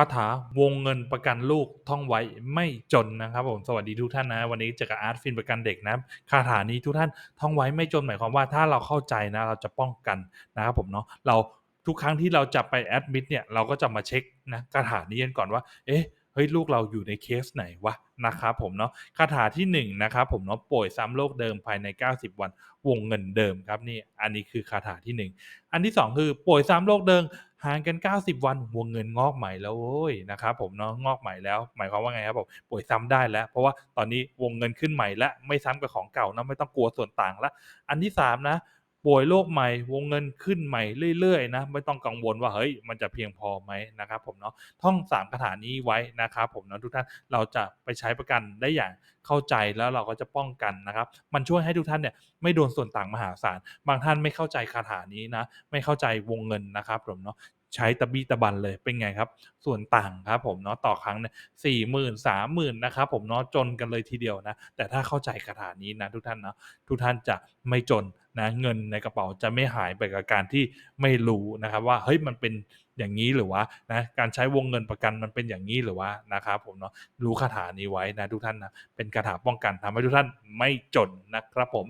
าถาวงเงินประกันลูกท่องไว้ไม่จนนะครับผมสวัสดีทุกท่านนะ วันนี้จอกับอาร์ตฟินประกันเด็กนะคาถานี้ทุกท่านท่องไว้ไม่จนหมายความว่าถ้าเราเข้าใจนะ เราจะป้องกันนะครับผมเนาะเราทุกครั้งที่เราจะไปแอดมิดเนี่ยเราก็จะมาเช็คนะคาถานี้กันก่อนว่า เอ๊ะเฮ้ยลูกเราอยู่ในเคสไหนวะนะครับผมเนาะคาถาที่1นงนะครับผมเนาะป่วยซ้ำโรคเดิมภายใน 90 วันวงเงินเดิมครับนี่อันนี้คือคาถาที่ 1 อันที่ 2 คือป่วยซ้ำโรคเดิม ห่างกัน 90 วันวงเงินงอกใหม่แล้วโอ้ยนะครับผมเนาะงอกใหม่แล้ว หมายความว่าไงครับผมป่วยซ้ำได้แล้ว เพราะว่าตอนนี้วงเงินขึ้นใหม่และไม่ซ้ำกับของเก่านะไม่ต้องกลัวส่วนต่างละอันที่3นะ ป่วยโรคใหม่ วงเงินขึ้นใหม่เรื่อยๆนะไม่ต้องกังวลว่าเฮ้ยมันจะเพียงพอไหมนะครับผมเนาะท่อง3คาถานี้ไว้นะครับผมเนาะทุกท่านเราจะไปใช้ประกันได้อย่างเข้าใจแล้วเราก็จะป้องกันนะครับ มันช่วยให้ทุกท่านเนี่ยไม่โดนส่วนต่างมหาศาลบางท่านไม่เข้าใจคาถานี้นะ ไม่เข้าใจวงเงินนะครับผมเนาะใช้ตะบีตะบันเลยเป็นไงครับ ส่วนต่างครับผมเนาะต่อครั้งเนี่ยสี่หมื่นสามหมื่นนะครับผมเนาะจนกันเลยทีเดียวนะ แต่ถ้าเข้าใจคาถานี้นะทุกท่านเนาะทุกท่านจะไม่จน นะเงินในกระเป๋าจะไม่หายไปกับการที่ไม่รู้นะครับว่าเฮ้ยมันเป็นอย่างนี้หรือว่านะการใช้วงเงินประกันมันเป็นอย่างนี้หรือว่านะครับผมเนาะรู้คาถานี้ไว้นะทุกท่านนะเป็นคาถาป้องกันทำให้ทุกท่านไม่จนนะครับผม